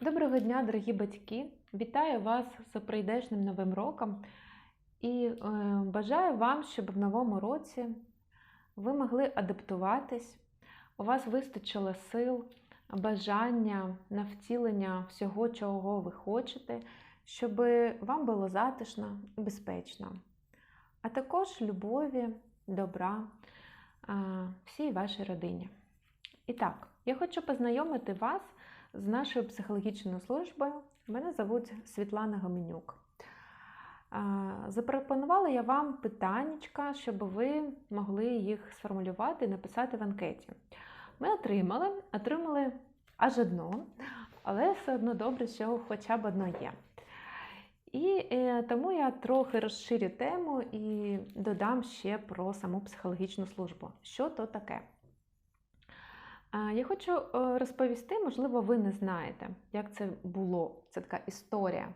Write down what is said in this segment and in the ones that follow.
Доброго дня, дорогі батьки! Вітаю вас з прийдешнім новим роком і е, бажаю вам, щоб в новому році ви могли адаптуватись, у вас вистачило сил, бажання на втілення всього, чого ви хочете, щоб вам було затишно і безпечно, а також любові, добра е, всій вашій родині. І так, я хочу познайомити вас з нашою психологічною службою. Мене звуть Світлана Гоменюк. Запропонувала я вам питаннячка, щоб ви могли їх сформулювати і написати в анкеті. Ми отримали, отримали аж одно, але все одно добре, що хоча б одно є. І е, тому я трохи розширю тему і додам ще про саму психологічну службу. Що то таке? Я хочу е, розповісти, можливо, ви не знаєте, як це було. Це така історія.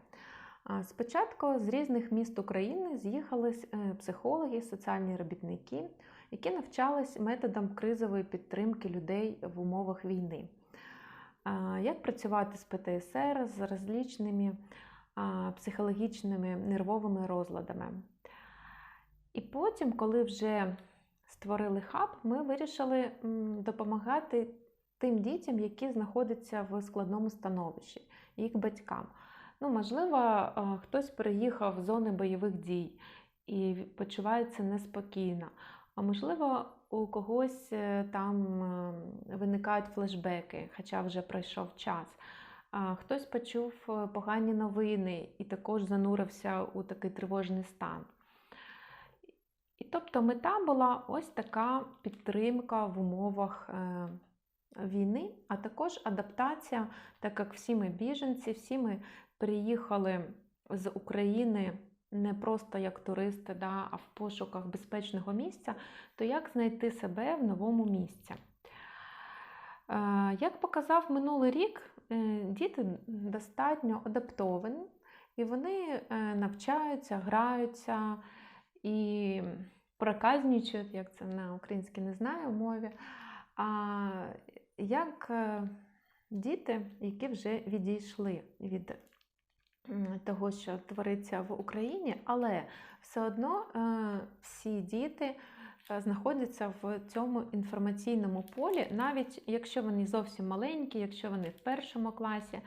Спочатку з різних міст України з'їхались е, психологи, соціальні робітники, які навчались методам кризової підтримки людей в умовах війни. Як працювати з ПТСР, з розлічними психологічними нервовими розладами. І потім, коли вже створили хаб, ми вирішили допомагати тим дітям, які знаходяться в складному становищі, їх батькам. Ну, можливо, е, хтось переїхав в зони бойових дій і почувається неспокійно. А можливо, у когось е, там е, виникають флешбеки, хоча вже пройшов час. А Хтось почув погані новини і також занурився у такий тривожний стан. І тобто мета була ось така підтримка в умовах е, війни, а також адаптація, так як всі ми біженці, всі ми приїхали з України не просто як туристи, да, а в пошуках безпечного місця, то як знайти себе в новому місці? Е, Як показав минулий рік, е, діти достатньо адаптовані, і вони навчаються, граються і проказнічують, як це на українській не знаю мові. А як е, діти, які вже відійшли від того, що твориться в Україні, але все одно е, всі діти е, знаходяться в цьому інформаційному полі, навіть якщо вони зовсім маленькі, якщо вони в першому класі.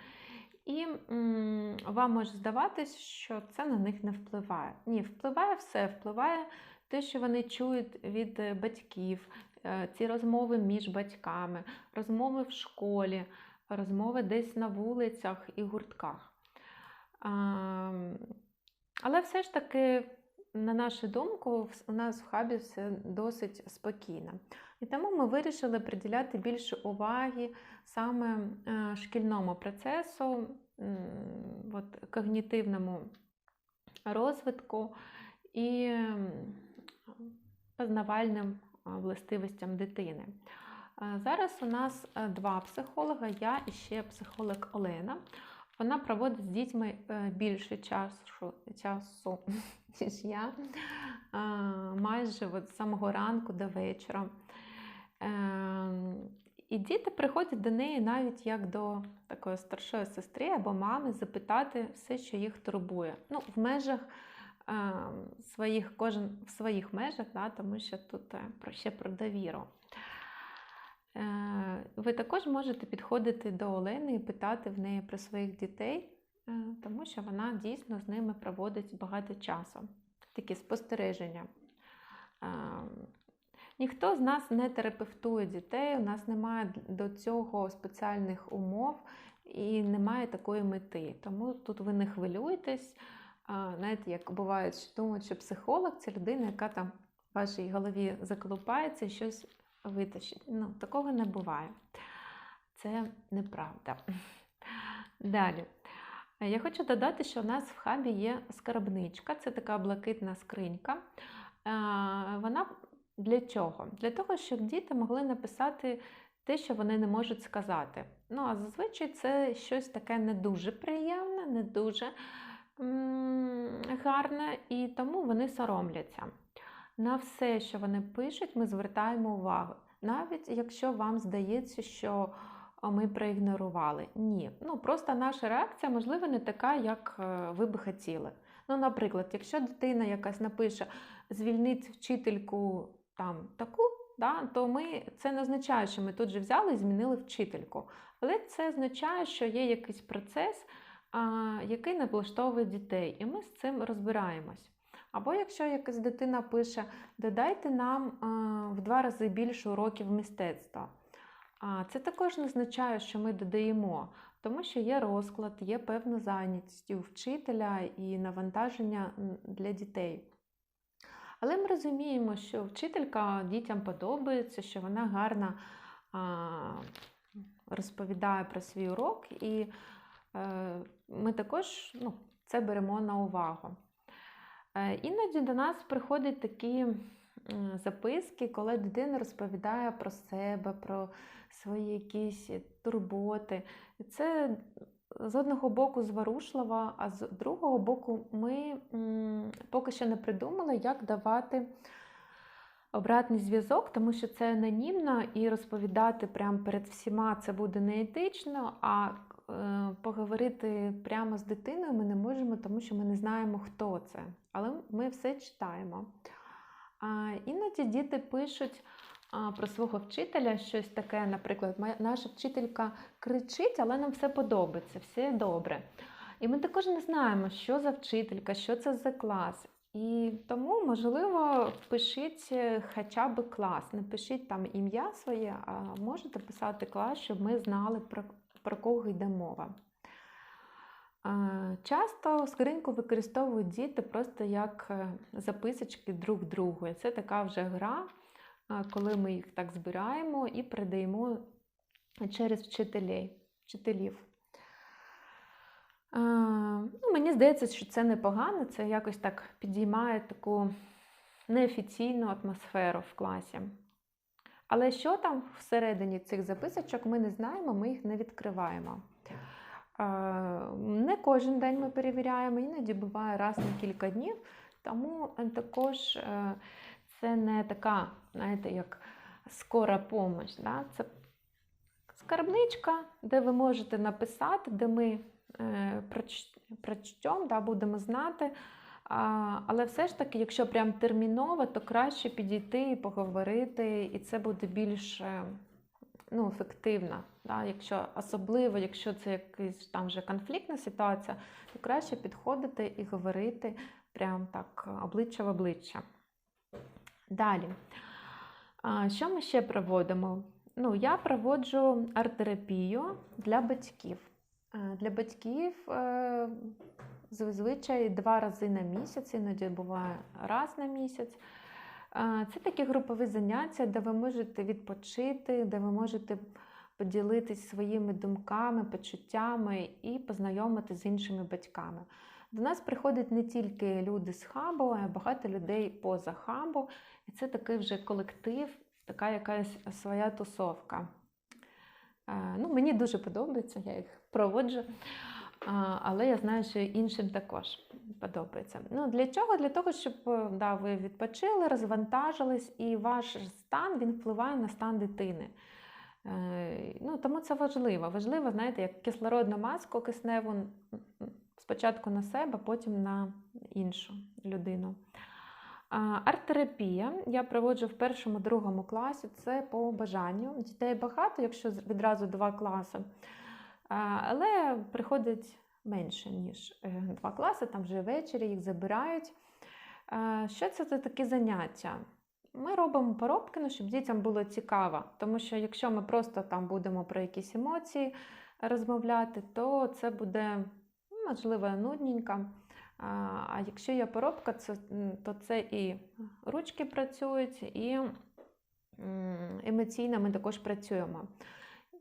І м, вам може здаватись, що це на них не впливає. Ні, впливає все, впливає те, що вони чують від е, батьків, е, ці розмови між батьками, розмови в школі, розмови десь на вулицях і гуртках. А, Але все ж таки, на нашу думку, у нас в хабі все досить спокійно. І тому ми вирішили приділяти більше уваги саме е, шкільному процесу, от, когнітивному розвитку і познавальним властивостям дитини. Е, Зараз у нас е, два психолога, я і ще психолог Олена. Вона проводить з дітьми більше часу, часу ніж я, майже з самого ранку до вечора. Ем, І діти приходять до неї навіть як до такої старшої сестри або мами запитати все, що їх турбує. Ну, в межах е, своїх, кожен в своїх межах, да, тому що тут е, ще про довіру. Е, Ви також можете підходити до Олени і питати в неї про своїх дітей, е, тому що вона дійсно з ними проводить багато часу. Такі спостереження. Ніхто з нас не терапевтує дітей, у нас немає до цього спеціальних умов і немає такої мети. Тому тут ви не хвилюєтесь. Знаєте, як буває, що думають, що психолог це людина, яка там в вашій голові заколупається і щось витащить. Ну, такого не буває. Це неправда. Далі. Я хочу додати, що у нас в хабі є скарбничка, це така блакитна скринька. Вона для чого? Для того, щоб діти могли написати те, що вони не можуть сказати. Ну, а зазвичай це щось таке не дуже приємне, не дуже м, гарне, і тому вони соромляться. На все, що вони пишуть, ми звертаємо увагу. Навіть якщо вам здається, що ми проігнорували. Ні. Ну, просто наша реакція, можливо, не така, як е, ви би хотіли. Ну, наприклад, якщо дитина якась напише звільнить вчительку там таку, да, то ми це не означає, що ми тут же взяли і змінили вчительку. Але це означає, що є якийсь процес, а, який не дітей, і ми з цим розбираємось. Або якщо якась дитина пише, додайте нам а, в два рази більше уроків мистецтва. А це також не означає, що ми додаємо, тому що є розклад, є певна зайнятість у вчителя і навантаження для дітей. Але ми розуміємо, що вчителька дітям подобається, що вона гарно розповідає про свій урок, і е, ми також ну, це беремо на увагу. Е, Іноді до нас приходять такі записки, коли дитина розповідає про себе, про свої якісь турботи. Це з одного боку зворушливо, а з другого боку, ми поки що не придумали, як давати обратний зв'язок, тому що це анонімно і розповідати прямо перед всіма це буде неетично, а е, поговорити прямо з дитиною ми не можемо, тому що ми не знаємо, хто це. Але ми все читаємо. А, іноді діти пишуть про свого вчителя щось таке, наприклад, наша вчителька кричить, але нам все подобається, все добре. І ми також не знаємо, що за вчителька, що це за клас. І тому, можливо, пишіть е, хоча б клас. Не пишіть там ім'я своє, а можете писати клас, щоб ми знали, про, про кого йде мова. Часто скриньку використовують діти просто як е, записочки друг другу. Це така вже гра, коли ми їх так збираємо і передаємо через вчителей, вчителів. Ну, мені здається, що це непогано, це якось так підіймає таку неофіційну атмосферу в класі. Але що там всередині цих записочок, ми не знаємо, ми їх не відкриваємо. Не кожен день ми перевіряємо, іноді буває раз на кілька днів, тому також е, це не така, знаєте, як скора помощь. Да? Це скарбничка, де ви можете написати, де ми е, прочтемо, да, будемо знати. А, але все ж таки, якщо прям терміново, то краще підійти і поговорити, і це буде більш е, ну, ефективно. Да? Якщо, особливо, якщо це якась там вже конфліктна ситуація, то краще підходити і говорити прям так обличчя в обличчя. Далі. Що ми ще проводимо? Ну, я проводжу арт-терапію для батьків. Для батьків е, зазвичай два рази на місяць, іноді буває раз на місяць. Це такі групові заняття, де ви можете відпочити, де ви можете поділитись своїми думками, почуттями і познайомитися з іншими батьками. До нас приходять не тільки люди з хабу, а багато людей поза хабу. І це такий вже колектив, така якась своя тусовка. Е, Ну, мені дуже подобається, я їх проводжу. Але я знаю, що іншим також подобається. Ну, для чого? Для того, щоб е, да, ви відпочили, розвантажились, і ваш стан він впливає на стан дитини. Е, Ну, тому це важливо. Важливо, знаєте, як кислородну маску кисневу спочатку на себе, потім на іншу людину. Арт-терапія я проводжу в першому, другому класі. Це по бажанню. Дітей багато, якщо відразу два класи. Але приходить менше, ніж е, два класи, там вже ввечері їх забирають. Що це за такі заняття? Ми робимо поробки, ну, щоб дітям було цікаво. Тому що якщо ми просто там будемо про якісь емоції розмовляти, то це буде, ну, можливо, нудненько. А якщо є поробка, то це і ручки працюють, і емоційно ми також працюємо.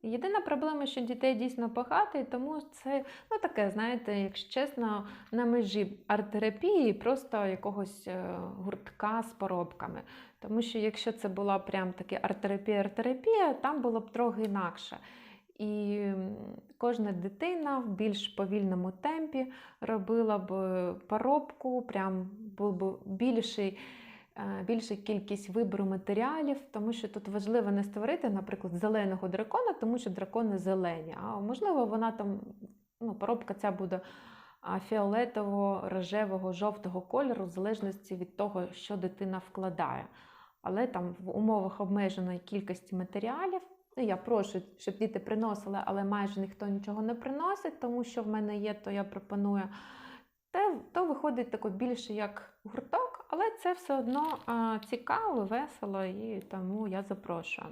Єдина проблема, що дітей дійсно багато, і тому це ну, таке, знаєте, якщо чесно, на межі арт-терапії, просто якогось е, гуртка з поробками. Тому що якщо це була прям таки арт-терапія, арт-терапія, там було б трохи інакше. І кожна дитина в більш повільному темпі робила б поробку, прям був би більший е, більша кількість вибору матеріалів, тому що тут важливо не створити, наприклад, зеленого дракона, тому що дракони зелені. А можливо, вона там, ну, поробка ця буде фіолетового, рожевого, жовтого кольору, в залежності від того, що дитина вкладає. Але там в умовах обмеженої кількості матеріалів. Ну, я прошу, щоб діти приносили, але майже ніхто нічого не приносить, тому що в мене є, то я пропоную. Те, то виходить тако більше як гурток, але це все одно а, цікаво, весело і тому я запрошую.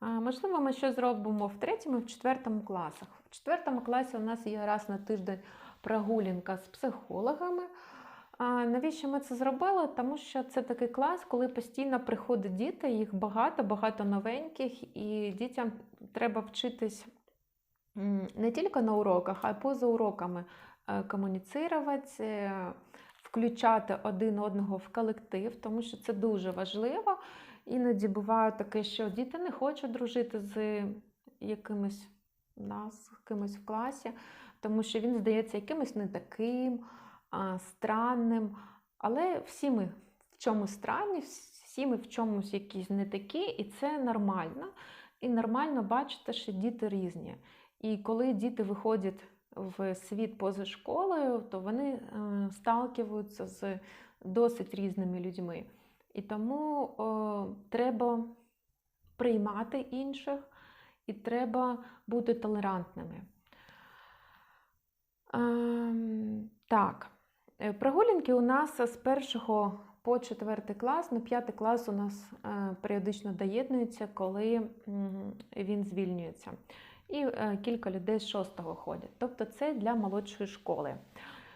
А, можливо, ми що зробимо в третьому і в четвертому класах. В четвертому класі у нас є раз на тиждень прогулянка з психологами. Навіщо ми це зробили? Тому що це такий клас, коли постійно приходять діти, їх багато, багато новеньких, і дітям треба вчитись не тільки на уроках, а й поза уроками е, комуніцирувати, е, включати один одного в колектив, тому що це дуже важливо. Іноді буває таке, що діти не хочуть дружити з якимось нас, кимось в класі, тому що він здається якимось не таким странним. Але всі ми в чомусь странні, всі ми в чомусь якісь не такі, і це нормально. І нормально бачити, що діти різні. І коли діти виходять в світ поза школою, то вони е, сталкиваються з досить різними людьми. І тому о, треба приймати інших і треба бути толерантними. Е, так. Е, прогулянки у нас з першого по четвертий клас, ну п'ятий клас у нас е, періодично доєднується, коли він звільнюється. І е, кілька людей з шостого ходять. Тобто це для молодшої школи.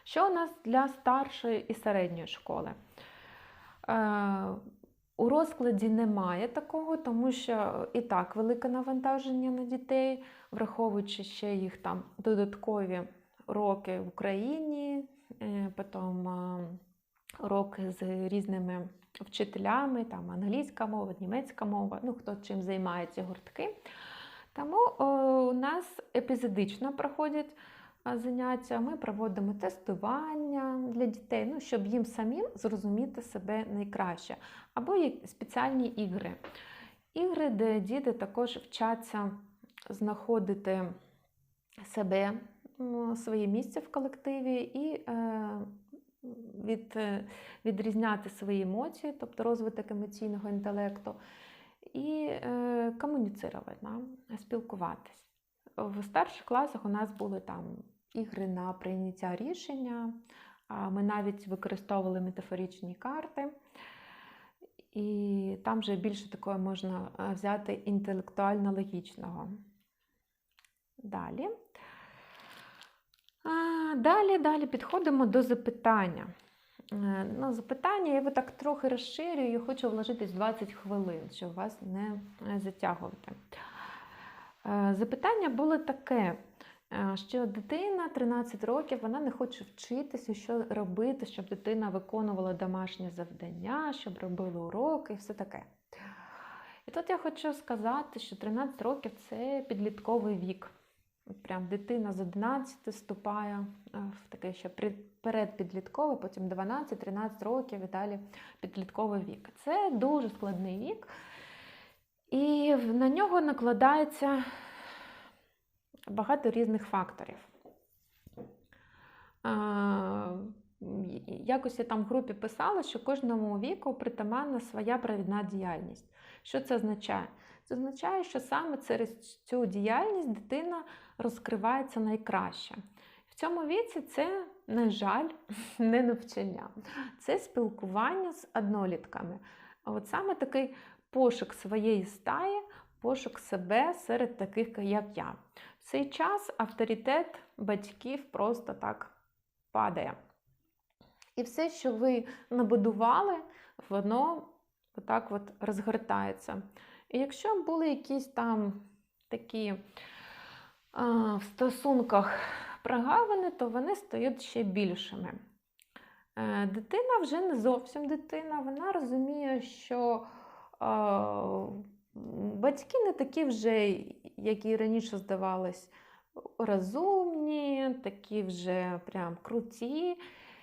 Що у нас для старшої і середньої школи? У розкладі немає такого, тому що і так велике навантаження на дітей, враховуючи ще їх там додаткові роки в Україні. Е, потім уроки з різними вчителями, там англійська мова, німецька мова, ну хто чим займається гуртки. Тому у нас епізодично проходять заняття, ми проводимо тестування для дітей, ну, щоб їм самим зрозуміти себе найкраще. Або спеціальні ігри. Ігри, де діти також вчаться знаходити себе своє місце в колективі і е, від, е, відрізняти свої емоції, тобто розвиток емоційного інтелекту, і е, комуніцирувати, спілкуватись. В старших класах у нас були там ігри на прийняття рішення, ми навіть використовували метафоричні карти. І там вже більше такого можна взяти інтелектуально-логічного. Далі. Далі, далі підходимо до запитання. Е, ну, Запитання я його так трохи розширюю і хочу вложитись 20 хвилин, щоб вас не затягувати. Е, запитання було таке, е, що дитина 13 років, вона не хоче вчитися, що робити, щоб дитина виконувала домашнє завдання, щоб робила уроки і все таке. І тут я хочу сказати, що 13 років це підлітковий вік. Прям дитина з 11 вступає е, в таке ще передпідліткове, потім 12-13 років і далі підлітковий вік. Це дуже складний вік, і на нього накладається багато різних факторів. Якось я там в групі писала, що кожному віку притаманна своя провідна діяльність. Що це означає? Це означає, що саме через цю діяльність дитина розкривається найкраще. В цьому віці це, на жаль, не навчання, це спілкування з однолітками. От саме такий пошук своєї стаї, пошук себе серед таких, як я. В цей час авторитет батьків просто так падає. І все, що ви набудували, воно отак от розгортається. І якщо були якісь там такі а, в стосунках прогавини, то вони стають ще більшими. Е, дитина вже не зовсім дитина, вона розуміє, що а, батьки не такі вже, які раніше здавались, розумні, такі вже прям круті.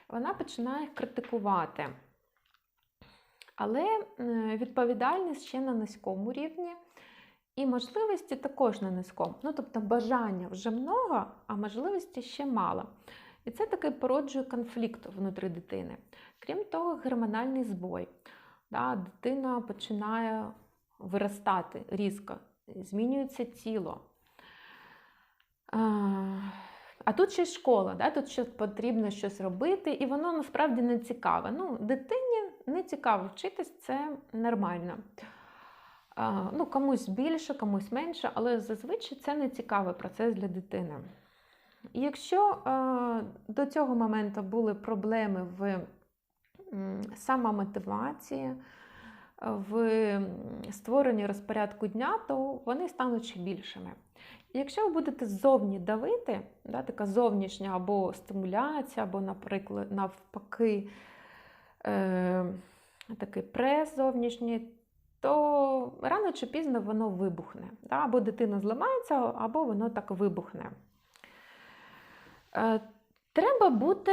Вона починає їх критикувати. Але е, відповідальність ще на низькому рівні. І можливості також на низькому. Ну, тобто бажання вже много, а можливості ще мало. І це таки породжує конфлікт внутрі дитини. Крім того, гормональний збой. Да, Дитина починає виростати різко, змінюється тіло. А, тут ще школа, да, тут ще потрібно щось робити, і воно насправді не цікаве. Ну, Дитині не цікаво вчитись, це нормально. Ну, Комусь більше, комусь менше, але зазвичай це не цікавий процес для дитини. Якщо до цього моменту були проблеми в самомотивації, в створенні розпорядку дня, то вони стануть ще більшими. Якщо ви будете ззовні давити, да, така зовнішня або стимуляція, або, наприклад, навпаки, е, такий прес зовнішній, то рано чи пізно воно вибухне. Да? Або дитина зламається, або воно так вибухне. Е, треба бути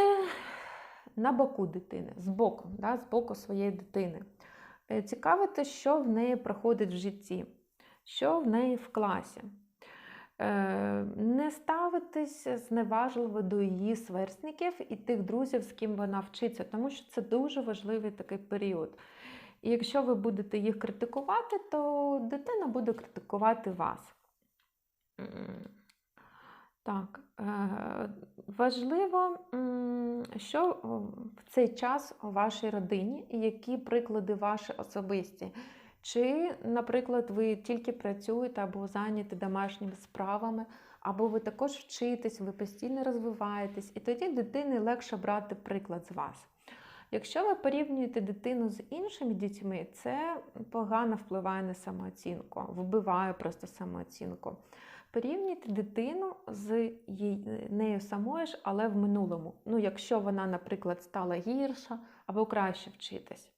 на боку дитини, з боку, да? з боку своєї дитини. Е, цікавити, що в неї проходить в житті, що в неї в класі. Е, не ставитись зневажливо до її сверстників і тих друзів, з ким вона вчиться, тому що це дуже важливий такий період. І якщо ви будете їх критикувати, то дитина буде критикувати вас. Так, е, важливо, що в цей час у вашій родині і які приклади ваші особисті. Чи, наприклад, ви тільки працюєте або зайняті домашніми справами, або ви також вчитесь, ви постійно розвиваєтесь, і тоді дитині легше брати приклад з вас. Якщо ви порівнюєте дитину з іншими дітьми, це погано впливає на самооцінку, вбиває просто самооцінку. Порівнюйте дитину з нею самою ж, але в минулому. Ну, якщо вона, наприклад, стала гірша або краще вчитись.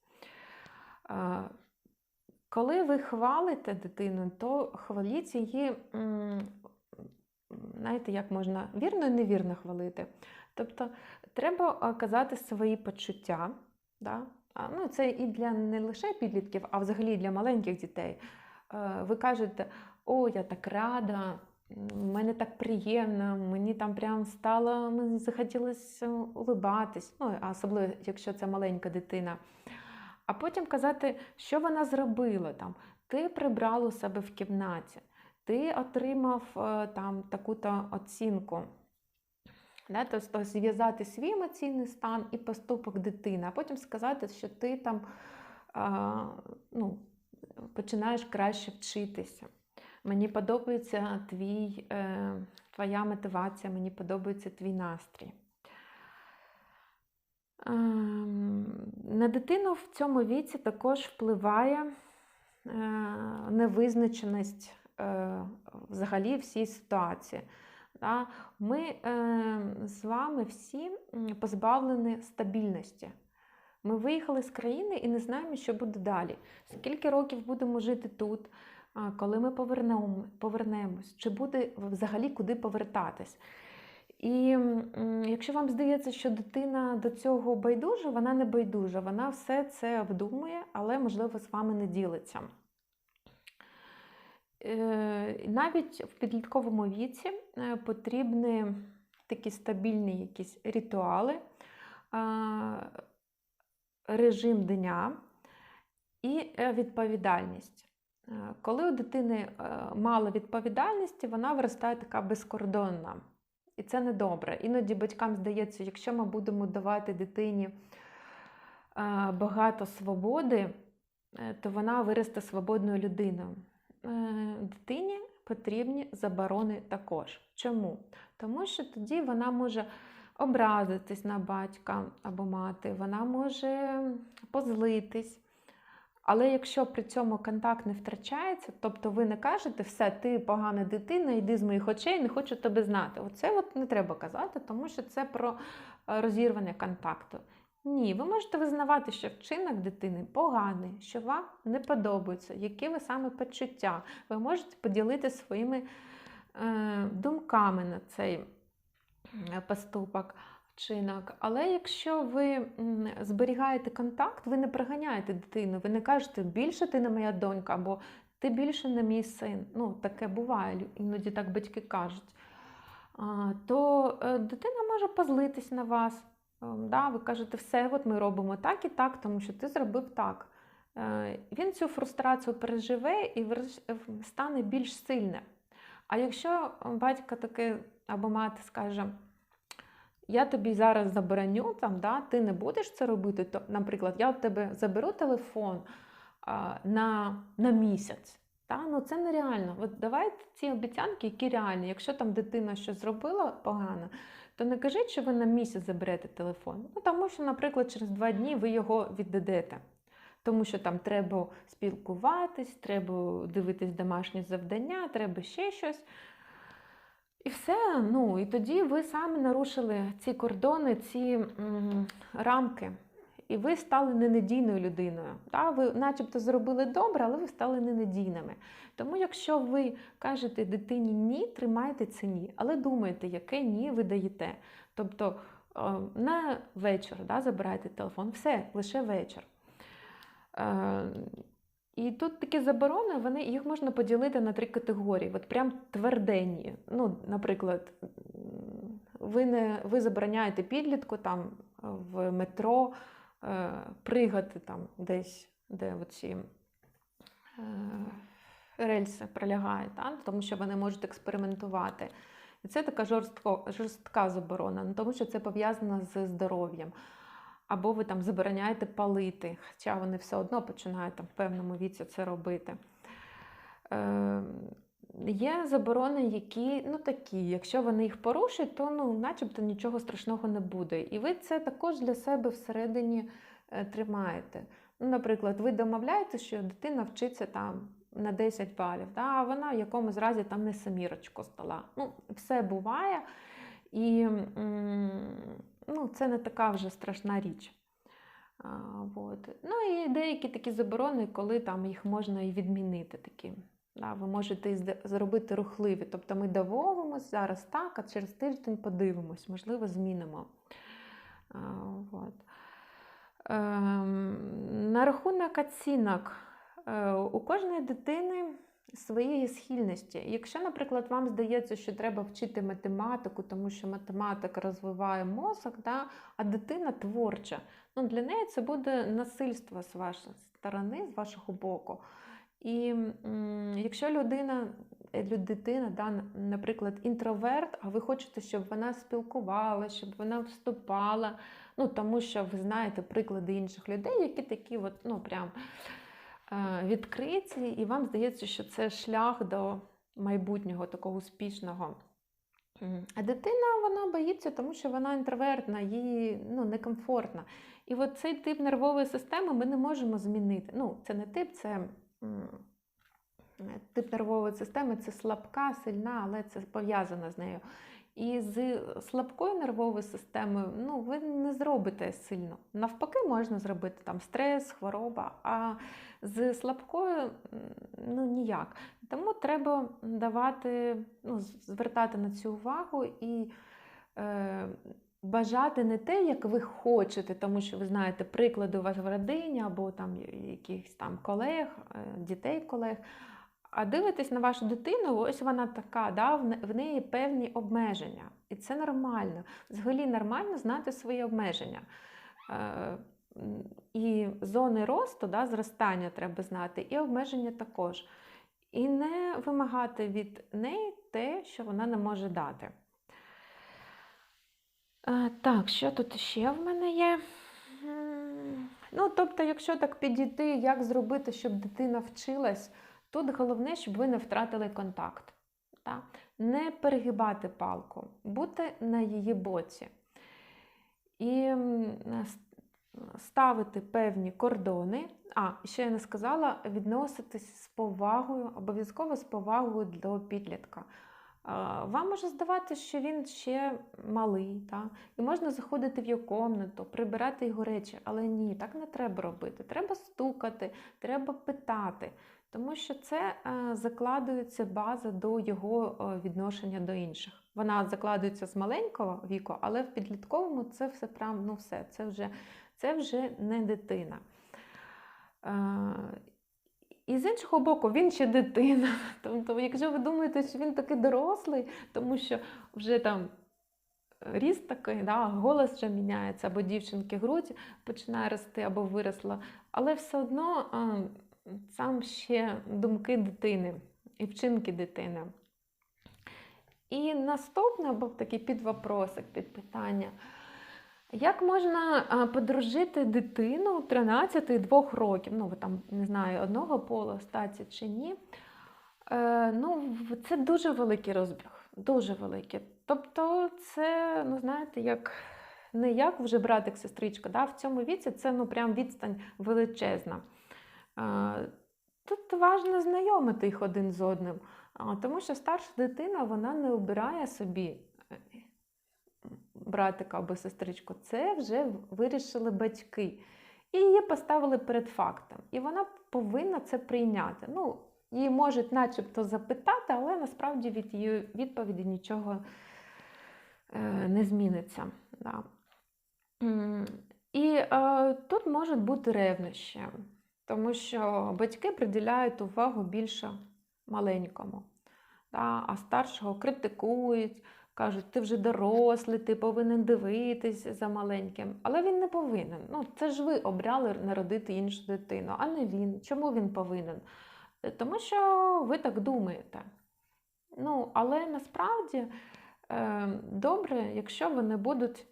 Коли ви хвалите дитину, то хваліть її, знаєте, як можна вірно і невірно хвалити. Тобто треба казати свої почуття. Да? Ну, Це і для не лише підлітків, а взагалі для маленьких дітей. Ви кажете, о, я так рада, мене так приємно, мені там прям стало, мені захотілося улибатись, ну, особливо, якщо це маленька дитина. А потім казати, що вона зробила там. Ти прибрала у себе в кімнаті, ти отримав е, там таку-то оцінку. Да, тобто зв'язати свій емоційний стан і поступок дитини, а потім сказати, що ти там а, ну, починаєш краще вчитися. Мені подобається твій, е, твоя мотивація, мені подобається твій настрій. Е, на дитину в цьому віці також впливає е, невизначеність е, взагалі всій ситуації. Ми е, з вами всі позбавлені стабільності. Ми виїхали з країни і не знаємо, що буде далі. Скільки років будемо жити тут, коли ми повернемо, повернемось, чи буде взагалі куди повертатись. І якщо вам здається, що дитина до цього байдужа, вона не байдужа, вона все це вдумує, але, можливо, з вами не ділиться. Е, навіть в підлітковому віці е, потрібні такі стабільні якісь ритуали, режим дня і е, відповідальність. Коли у дитини мало відповідальності, вона виростає така безкордонна. І це не добре. Іноді батькам здається, якщо ми будемо давати дитині багато свободи, то вона виросте свободною людиною. Е, дитині потрібні заборони також. Чому? Тому що тоді вона може образитись на батька або мати, вона може позлитись. Але якщо при цьому контакт не втрачається, тобто ви не кажете, все, ти погана дитина, йди з моїх очей, не хочу тебе знати. Оце от не треба казати, тому що це про е, розірвання контакту. Ні, ви можете визнавати, що вчинок дитини поганий, що вам не подобається, які ви саме почуття. Ви можете поділити своїми е, думками на цей поступок. Вчинок. Але якщо ви зберігаєте контакт, ви не приганяєте дитину, ви не кажете, більше ти не моя донька, або ти більше не мій син. Ну, таке буває, іноді так батьки кажуть. То е, дитина може позлитись на вас. Ем, Да, ви кажете, все, от ми робимо так і так, тому що ти зробив так. Е, Він цю фрустрацію переживе і стане більш сильним. А якщо батько таки або мати скаже, я тобі зараз забороню, там, да, ти не будеш це робити, то, наприклад, я у тебе заберу телефон а, на, на місяць. Та? Ну, це нереально. От давайте ці обіцянки, які реальні. Якщо там дитина щось зробила погано, то не кажіть, що ви на місяць заберете телефон. Ну, тому що, наприклад, через два дні ви його віддадете. Тому що там треба спілкуватись, треба дивитись домашні завдання, треба ще щось. І все. Ну, і тоді ви самі нарушили ці кордони, ці м, рамки. І ви стали ненадійною людиною. Да? Ви начебто зробили добре, але ви стали ненадійними. Тому, якщо ви кажете дитині ні, тримайте це ні, але думайте, яке ні ви даєте. Тобто е, на вечір да, забирайте телефон, все, лише вечір. І тут такі заборони, вони, їх можна поділити на три категорії. От прям тверденні. Ну, наприклад, ви, не, ви забороняєте підлітку там в метро е, пригати там десь, де оці е, рельси пролягають, тому що вони можуть експериментувати. І це така жорстко, жорстка заборона, тому що це пов'язано з здоров'ям. Або ви там забороняєте палити, хоча вони все одно починають там в певному віці це робити. Е, Є заборони, які ну такі, якщо вони їх порушать, то ну, начебто нічого страшного не буде. І ви це також для себе всередині е, тримаєте. Ну, наприклад, ви домовляєте, що дитина вчиться там на 10 балів, да, а вона в якомусь разі там не самірочку здала. Ну, все буває. І ну, це не така вже страшна річ. От. Ну і деякі такі заборони, коли там їх можна і відмінити. Такі. Да, ви можете зробити рухливі. Тобто ми домовимося зараз так, а через тиждень подивимось, можливо, змінимо. От. Ем, на рахунок оцінок. Е, У кожної дитини свої є схильності. Якщо, наприклад, вам здається, що треба вчити математику, тому що математика розвиває мозок, да, а дитина творча, ну, для неї це буде насильство з вашої сторони, з вашого боку. І якщо людина, дитина, да, наприклад, інтроверт, а ви хочете, щоб вона спілкувала, щоб вона вступала, ну тому що ви знаєте приклади інших людей, які такі, от, ну прям відкриті, і вам здається, що це шлях до майбутнього такого успішного. А дитина вона боїться, тому що вона інтровертна, їй ну, некомфортна. І от цей тип нервової системи ми не можемо змінити. Ну, це не тип, це е, тип нервової системи це слабка, сильна, але це пов'язано з нею. І з слабкою нервовою системою ну, ви не зробите сильно. Навпаки, можна зробити там стрес, хвороба, а з слабкою ну, ніяк. Тому треба давати, ну, звертати на цю увагу і е, бажати не те, як ви хочете, тому що ви знаєте приклади у вас в родині або там якихось там колег, е, дітей колег. А дивитесь на вашу дитину, ось вона така, да, в неї певні обмеження. І це нормально. Взагалі нормально знати свої обмеження. Е, І зони росту, да, зростання треба знати, і обмеження також. І не вимагати від неї те, що вона не може дати. Е, Так, що тут ще в мене є? Ну, тобто, якщо так підійти, як зробити, щоб дитина вчилась, тут головне, щоб ви не втратили контакт. Та? Не перегибати палку, бути на її боці. І ставити певні кордони. А, ще я не сказала, відноситись з повагою, обов'язково з повагою до підлітка. Вам може здаватися, що він ще малий, та? і можна заходити в його комнату, прибирати його речі, але ні, так не треба робити. Треба стукати, треба питати. Тому що це е, закладується база до його е, відношення до інших. Вона закладується з маленького віку, але в підлітковому це все прям, ну все, це вже, це вже не дитина. Е, і з іншого боку, він ще дитина. Тобто, якщо ви думаєте, що він такий дорослий, тому що вже там ріст такий, да, голос вже міняється, або дівчинки грудь починає рости, або виросла, але все одно а, сам ще думки дитини і вчинки дитини. І наступне був такий підвопросик, підпитання. Як можна подружити дитину 13-2 років? Ну, там не знаю, одного полу статі чи ні? Е, ну, це дуже великий розбіг, дуже великий. Тобто, це, ну знаєте, як не як вже братик, сестричка. Да? В цьому віці це ну, прям відстань величезна. Тут важливо знайомити їх один з одним, тому що старша дитина вона не обирає собі е, братика або сестричку. Це вже вирішили батьки. І її поставили перед фактом. І вона повинна це прийняти. Ну, Її можуть начебто запитати, але насправді від її відповіді нічого е, не зміниться. Да. І е, тут можуть бути ревнощі, тому що батьки приділяють увагу більше маленькому, да, а старшого критикують, кажуть, ти вже дорослий, ти повинен дивитись за маленьким. Але він не повинен. Ну, Це ж ви обрали народити іншу дитину, а не він. Чому він повинен? Е, тому що ви так думаєте. Ну, Але насправді е, добре, якщо вони будуть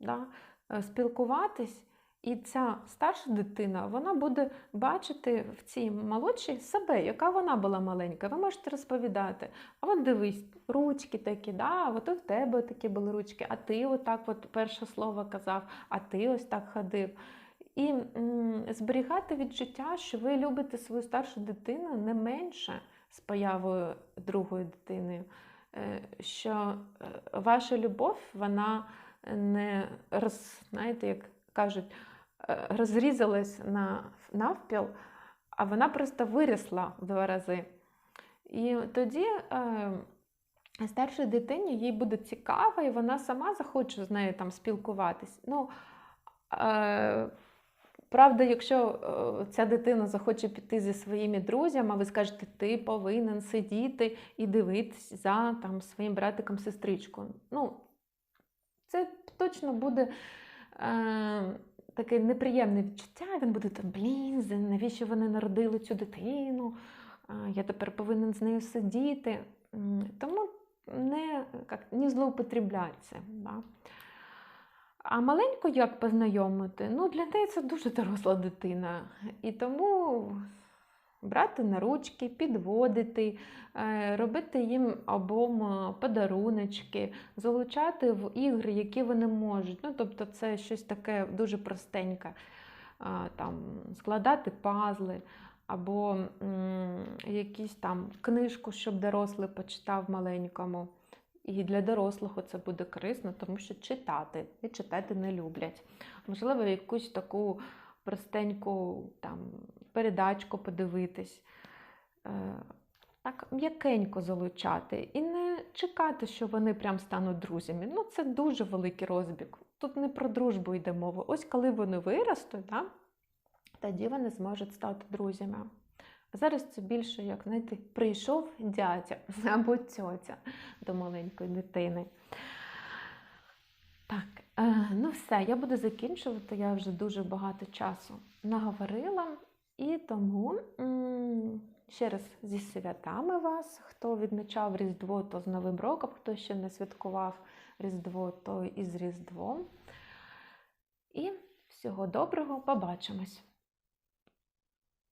да, е, спілкуватись, і ця старша дитина вона буде бачити в цій молодшій себе, яка вона була маленька. Ви можете розповідати, а от дивись, ручки такі, да, от у тебе такі були ручки, а ти отак от перше слово казав, а ти ось так ходив. І м, зберігати відчуття, що ви любите свою старшу дитину не менше з появою другої дитини, е, що е, ваша любов, вона не роз, знаєте, як кажуть, розрізалась на навпіл, а вона просто виросла в два рази. І тоді е, старшій дитині їй буде цікаво, і вона сама захоче з нею там спілкуватись. Ну, е, Правда, якщо е, ця дитина захоче піти зі своїми друзями, а ви скажете, ти повинен сидіти і дивитися за там, своїм братиком-сестричкою. Ну, це точно буде е, таке неприємне відчуття. Він буде там, блін, навіщо вони народили цю дитину? Я тепер повинен з нею сидіти. Тому не, як, не злоупотрібляйте. Да? А маленьку як познайомити? Ну, для неї це дуже доросла дитина. І тому брати на ручки, підводити, е, робити їм обом е, подаруночки, залучати в ігри, які вони можуть. Ну, Тобто, це щось таке дуже простеньке. Там, Складати пазли. Або м, якісь там книжку, щоб дорослий почитав маленькому. І для дорослого це буде корисно, тому що читати і читати не люблять. Можливо, якусь таку простеньку там, передачку подивитись. Е, так, м'якенько залучати і не чекати, що вони прям стануть друзями. Ну, це дуже великий розбіг. Тут не про дружбу йде мова. Ось коли вони виростуть, да, тоді вони зможуть стати друзями. А зараз це більше, як знаєте, прийшов дядя або тьотя до маленької дитини. Так, ну все, я буду закінчувати. Я вже дуже багато часу наговорила. І тому ще раз зі святами вас, хто відмічав Різдво, то з Новим роком, хто ще не святкував Різдво, то і з Різдвом. І всього доброго, побачимось!